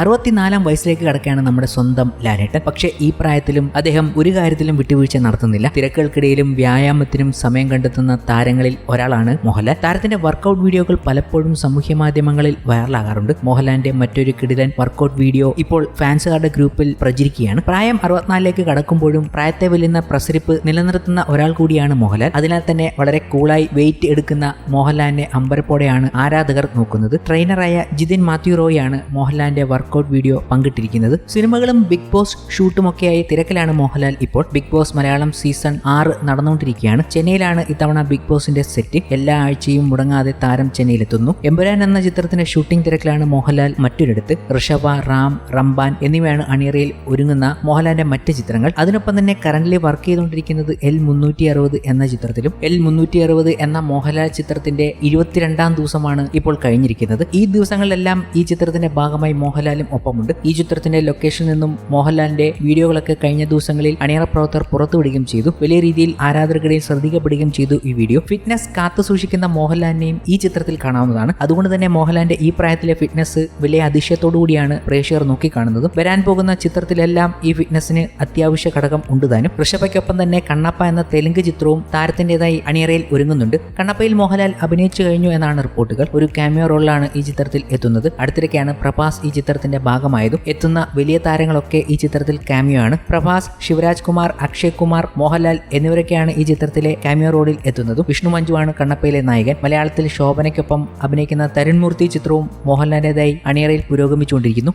അറുപത്തിനാലാം വയസ്സിലേക്ക് കടക്കുകയാണ് നമ്മുടെ സ്വന്തം ലാലേട്ടൻ. പക്ഷെ ഈ പ്രായത്തിലും അദ്ദേഹം ഒരു കാര്യത്തിലും വിട്ടുവീഴ്ച നടത്തുന്നില്ല. തിരക്കുകൾക്കിടയിലും വ്യായാമത്തിനും സമയം കണ്ടെത്തുന്ന താരങ്ങളിൽ ഒരാളാണ് മോഹൻലാൽ. താരത്തിന്റെ വർക്കൗട്ട് വീഡിയോകൾ പലപ്പോഴും സാമൂഹ്യ മാധ്യമങ്ങളിൽ വൈറലാകാറുണ്ട്. മോഹൻലാലിന്റെ മറ്റൊരു കിടിലൻ വർക്കൗട്ട് വീഡിയോ ഇപ്പോൾ ഫാൻസുകാരുടെ ഗ്രൂപ്പിൽ പ്രചരിക്കുകയാണ്. പ്രായം അറുപത്തിനാലിലേക്ക് കടക്കുമ്പോഴും പ്രായത്തെ വെല്ലുന്ന പ്രസരിപ്പ് നിലനിർത്തുന്ന ഒരാൾ കൂടിയാണ് മോഹൻലാൽ. അതിനാൽ തന്നെ വളരെ കൂളായി വെയിറ്റ് എടുക്കുന്ന മോഹൻലാലിനെ അമ്പരപ്പോടെയാണ് ആരാധകർ നോക്കുന്നത്. ട്രെയിനറായ ജിതിൻ മാത്യു റോയാണ് മോഹൻലാലിന്റെ വർക്കൗട്ട് വീഡിയോ പങ്കിട്ടിരിക്കുന്നത്. സിനിമകളും ബിഗ് ബോസ് ഷൂട്ടുമൊക്കെയായി തിരക്കിലാണ് മോഹൻലാൽ ഇപ്പോൾ. ബിഗ് ബോസ് മലയാളം സീസൺ ആറ് നടന്നുകൊണ്ടിരിക്കുകയാണ്. ചെന്നൈയിലാണ് ഇത്തവണ ബിഗ് ബോസിന്റെ സെറ്റ്. എല്ലാ ആഴ്ചയും മുടങ്ങാതെ താരം ചെന്നൈയിലെത്തുന്നു. എമ്പുരാൻ എന്ന ചിത്രത്തിന്റെ ഷൂട്ടിംഗ് തിരക്കിലാണ് മോഹൻലാൽ മറ്റൊരിടത്ത്. ഋഷഭ റാം റംബാൻ എന്നിവയാണ് അണിയറയിൽ ഒരുങ്ങുന്ന മോഹൻലാലിന്റെ മറ്റ് ചിത്രങ്ങൾ. അതിനൊപ്പം തന്നെ കറന്റ്ലി വർക്ക് ചെയ്തുകൊണ്ടിരിക്കുന്നത് എൽ മുന്നൂറ്റി അറുപത് എന്ന ചിത്രത്തിലും എൽ മുന്നൂറ്റി അറുപത് എന്ന മോഹൻലാൽ ചിത്രത്തിന്റെ ഇരുപത്തിരണ്ടാം ദിവസമാണ് ഇപ്പോൾ കഴിഞ്ഞിരിക്കുന്നത്. ഈ ദിവസങ്ങളിലെല്ലാം ഈ ചിത്രത്തിന്റെ ഭാഗമായി മോഹൻലാലും ഒപ്പമുണ്ട്. ഈ ചിത്രത്തിന്റെ ലൊക്കേഷനിൽ നിന്നും മോഹൻലാലിന്റെ വീഡിയോകളൊക്കെ കഴിഞ്ഞ ദിവസങ്ങളിൽ അണിയറ പ്രവർത്തകർ പുറത്തുവിടുകയും ചെയ്തു. വലിയ രീതിയിൽ ആരാധകരുടെയും ശ്രദ്ധിക്കപ്പെടുകയും ചെയ്തു ഈ വീഡിയോ. ഫിറ്റ്നസ് കാത്തു സൂക്ഷിക്കുന്ന മോഹൻലാലിനെയും ഈ ചിത്രത്തിൽ കാണാവുന്നതാണ്. അതുകൊണ്ട് തന്നെ മോഹൻലാലിന്റെ ഈ പ്രായത്തിലെ ഫിറ്റ്നസ് വലിയ അതിശയത്തോടു കൂടിയാണ് പ്രേക്ഷകർ നോക്കിക്കാണുന്നത്. വരാൻ പോകുന്ന ചിത്രത്തിലെല്ലാം ഈ ഫിറ്റ്നസിന് അത്യാവശ്യ ഘടകം ഉണ്ട് താനും ഋഷഭയ്ക്കൊപ്പം തന്നെ കണ്ണപ്പ എന്ന തെലുങ്ക് ചിത്രവും താരത്തിന്റെതായി അണിയറയിൽ ഒരുങ്ങുന്നുണ്ട്. കണ്ണപ്പയിൽ മോഹൻലാൽ അഭിനയിച്ചു കഴിഞ്ഞു എന്നാണ് റിപ്പോർട്ടുകൾ. ഒരു ക്യാമിയോ റോളിലാണ് ഈ ചിത്രത്തിൽ എത്തുന്നത്. അടുത്തിടയ്ക്കാണ് പ്രഭാസ് ഈ ചിത്രത്തിന്റെ ഭാഗമായതും എത്തുന്ന വലിയ താരങ്ങളൊക്കെ ഈ ചിത്രത്തിൽ കാമിയോ ആണ്. പ്രഭാസ് ശിവരാജ് കുമാർ അക്ഷയ് കുമാർ മോഹൻലാൽ എന്നിവരൊക്കെയാണ് ഈ ചിത്രത്തിലെ കാമിയോ റോഡിൽ എത്തുന്നതും. വിഷ്ണു മഞ്ജുവാണ് കണ്ണപ്പയിലെ നായകൻ. മലയാളത്തിൽ ശോഭനയ്ക്കൊപ്പം അഭിനയിക്കുന്ന തരുൺമൂർത്തി ചിത്രവും മോഹൻലാലിന്റെതായി അണിയറയിൽ പുരോഗമിച്ചുകൊണ്ടിരിക്കുന്നു.